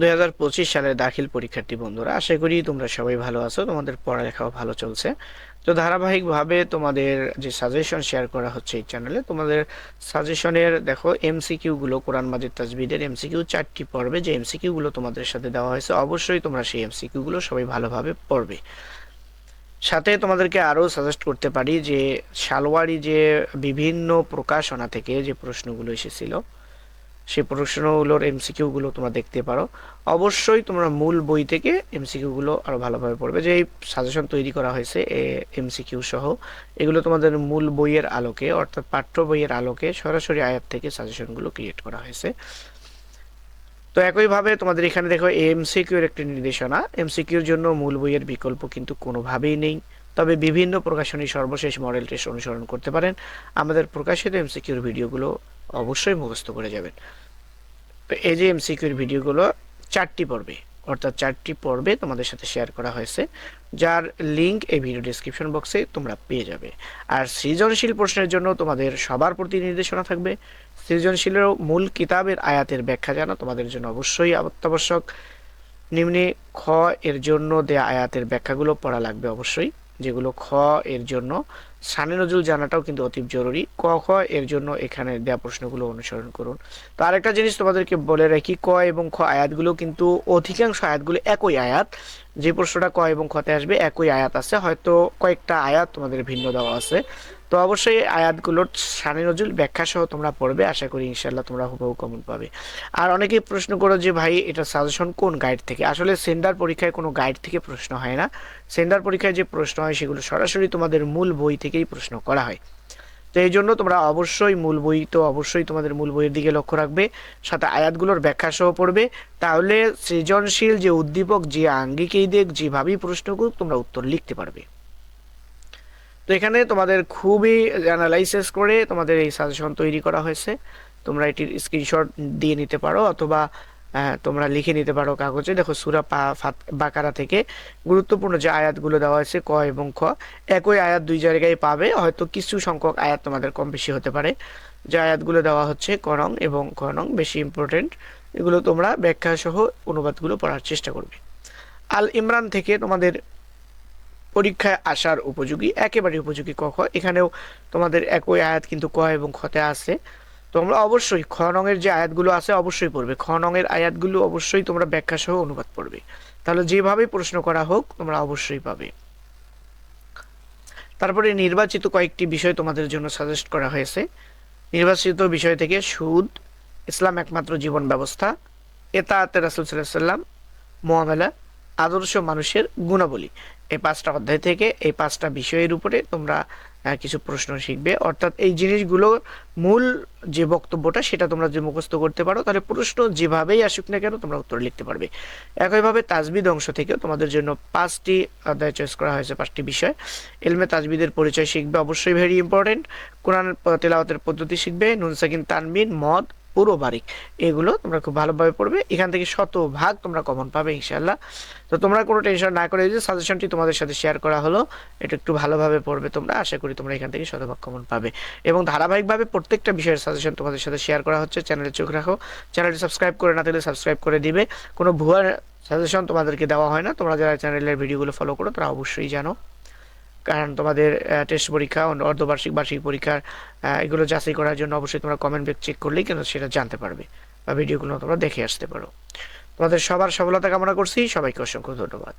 দুই পঁচিশ সালের দাখিল পরীক্ষার্থী বন্ধুরা, আশা করি তোমরা সবাই ভালো আছো, তোমাদের পড়ালেখাও ভালো চলছে। তো ধারাবাহিকভাবে তোমাদের যে সাজেশন শেয়ার করা হচ্ছে এই চ্যানেলে তোমাদের সাজেশনের দেখো এমসিকিউ গুলো, কোরআন মাজিদ তাজবিদের এমসিকিউ চারটি পড়বে যে এমসিকিউ গুলো তোমাদের সাথে দেওয়া হয়েছে, অবশ্যই তোমরা সেই এমসিকিউ গুলো সবাই ভালোভাবে পড়বে। সাথে তোমাদেরকে আরও সাজেস্ট করতে পারি যে সালোয়ারি যে বিভিন্ন প্রকাশনা থেকে যে প্রশ্নগুলো এসেছিল সেই প্রশ্নগুলোর এমসিকিউগুলো তোমরা দেখতে পারো। অবশ্যই তোমরা মূল বই থেকে এমসিকিউগুলো আরও ভালোভাবে পড়বে। যে এই সাজেশন তৈরি করা হয়েছে, এ এমসিকিউ সহ, এগুলো তোমাদের মূল বইয়ের আলোকে, অর্থাৎ পাঠ্য বইয়ের আলোকে সরাসরি আয়াত থেকে সাজেশনগুলো ক্রিয়েট করা হয়েছে। তো একইভাবে তোমাদের এখানে দেখো এমসিকিউর একটি নির্দেশনা। এমসিকিউর জন্য মূল বইয়ের বিকল্প কিন্তু কোনোভাবেই নেই। তবে বিভিন্ন প্রকাশনী সর্বশেষ মডেল টেস্ট অনুসরণ করতে পারেন। আমাদের প্রকাশিত এমসিকিউর ভিডিওগুলো অবশ্যই মুখস্থ করে যাবেন। এই যে এমসিকিউর ভিডিওগুলো, চারটি পর্বে, অর্থাৎ চারটি পর্বে তোমাদের সাথে শেয়ার করা হয়েছে, যার লিংক এই ভিডিও ডিসক্রিপশন বক্সে তোমরা পেয়ে যাবে। আর সৃজনশীল প্রশ্নের জন্য তোমাদের সবার প্রতি নির্দেশনা থাকবে। সৃজনশীলের মূল কিতাবের আয়াতের ব্যাখ্যা জানা তোমাদের জন্য অবশ্যই অত্যাবশ্যক। নিম্নে খ এর জন্য দেয়া আয়াতের ব্যাখ্যাগুলো পড়া লাগবে অবশ্যই। যেগুলো খ এর জন্য। সানে নজুল জানাটাও কিন্তু অতি জরুরি। ক, খ এর জন্য এখানে দেয়া প্রশ্নগুলো অনুসরণ করুন। তো আরেকটা জিনিস তোমাদেরকে বলে রাখি, ক এবং খ আয়াতগুলো কিন্তু অধিকাংশ আয়াতগুলো একই আয়াত। যে প্রশ্নটা ক এবং খতে আসবে, একই আয়াত আছে। হয়তো কয়েকটা আয়াত তোমাদের ভিন্ন দেওয়া আছে। তো অবশ্যই আয়াতগুলোর সানি নজরুল ব্যাখ্যা সহ তোমরা পড়বে, আশা করি ইনশাল্লাহ তোমরা হুবহু কমন পাবে। আর অনেকেই প্রশ্ন করো যে, ভাই, এটা সাজেশন কোন গাইড থেকে? আসলে সেন্ডার পরীক্ষায় কোনো গাইড থেকে প্রশ্ন হয় না। সেন্ডার পরীক্ষায় যে প্রশ্ন হয়, সেগুলো সরাসরি তোমাদের মূল বই থেকেই প্রশ্ন করা হয়। তো এই জন্য তোমরা অবশ্যই মূল বই তো অবশ্যই তোমাদের মূল বইয়ের দিকে লক্ষ্য রাখবে, সাথে আয়াতগুলোর ব্যাখ্যা সহ পড়বে। তাহলে সৃজনশীল যে উদ্দীপক, যে আঙ্গিকেই দেখ, যেভাবেই প্রশ্ন করুক, তোমরা উত্তর লিখতে পারবে। তো এখানে তোমাদের খুবই অ্যানালাইসিস করে তোমাদের এই সাজেশন তৈরি করা হয়েছে। তোমরা এটির স্ক্রিনশট দিয়ে নিতে পারো অথবা তোমরা লিখে নিতে পারো কাগজে। দেখো সুরা পা বাকারা থেকে গুরুত্বপূর্ণ যে আয়াতগুলো দেওয়া হয়েছে ক এবং খ, একই আয়াত দুই জায়গায় পাবে। হয়তো কিছু সংখ্যক আয়াত তোমাদের কম বেশি হতে পারে। যে আয়াতগুলো দেওয়া হচ্ছে করং এবং খনং বেশি ইম্পর্টেন্ট এগুলো তোমরা ব্যাখ্যা সহ অনুবাদগুলো পড়ার চেষ্টা করবে। আল ইমরান থেকে তোমাদের পরীক্ষায় আসার উপযোগী, একেবারে উপযোগী ক, খ। এখানেও তোমাদের একই আয়াত কিন্তু ক এবং খতে আছে। তোমরা অবশ্যই খ নঙের যে আয়াতগুলো আছে অবশ্যই পড়বে। খ নঙের আয়াতগুলো অবশ্যই তোমরা ব্যাখ্যা সহ অনুবাদ পড়বে। তাহলে যেভাবে প্রশ্ন করা হোক, তোমরা অবশ্যই পাবে। তারপরে নির্বাচিত কয়েকটি বিষয় তোমাদের জন্য সাজেস্ট করা হয়েছে। নির্বাচিত বিষয় থেকে সুদ, ইসলাম একমাত্র জীবন ব্যবস্থা এতাতে রাসুল সাল্লাম মোয়ামেলা আদর্শ মানুষের গুণাবলী। এই পাঁচটা অধ্যায় থেকে এই পাঁচটা বিষয়ের উপরে তোমরা কিছু প্রশ্ন শিখবে। অর্থাৎ এই জিনিসগুলো মূল যে বক্তব্যটা, সেটা তোমরা যে মুখস্থ করতে পারো, তাহলে প্রশ্ন যেভাবেই আসুক না কেন তোমরা উত্তর লিখতে পারবে। একইভাবে তাজবিদ অংশ থেকেও তোমাদের জন্য পাঁচটি অধ্যায় চয়েস করা হয়েছে, পাঁচটি বিষয়। এলমে তাজবিদের পরিচয় শিখবে, অবশ্যই ভেরি ইম্পর্টেন্ট কোরআন, তেলাওয়াতের পদ্ধতি শিখবে, নুন, সাকিন, তানবিন, মদ পুরো বারিক এগুলো তোমরা খুব ভালোভাবে পড়বে। এখান থেকে শত ভাগ তোমরা কমন পাবে ইনশাল্লাহ তো তোমরা কোনো টেনশন না করে যে সাজেশনটি তোমাদের সাথে শেয়ার করা হলো, এটা একটু ভালোভাবে পড়বে তোমরা। আশা করি তোমরা এখান থেকে শতভাগ কমন পাবে। এবং ধারাবাহিকভাবে প্রত্যেকটা বিষয়ের সাজেশন তোমাদের সাথে শেয়ার করা হচ্ছে। চ্যানেলে চোখ রাখো। চ্যানেলটি সাবস্ক্রাইব করে না থাকলে সাবস্ক্রাইব করে দিবে। কোনো ভুয়া সাজেশন তোমাদেরকে দেওয়া হয় না। তোমরা যারা চ্যানেলের ভিডিওগুলো ফলো করো, তারা অবশ্যই জানো। কারণ তোমাদের টেস্ট পরীক্ষা অর্ধবার্ষিক বার্ষিক পরীক্ষার এগুলো যাচাই করার জন্য অবশ্যই তোমরা কমেন্ট ব্যাক চেক করলেই কিন্তু সেটা জানতে পারবে বা ভিডিওগুলো তোমরা দেখে আসতে পারো। তোমাদের সবার সফলতা কামনা করছি, সবাইকে অসংখ্য ধন্যবাদ।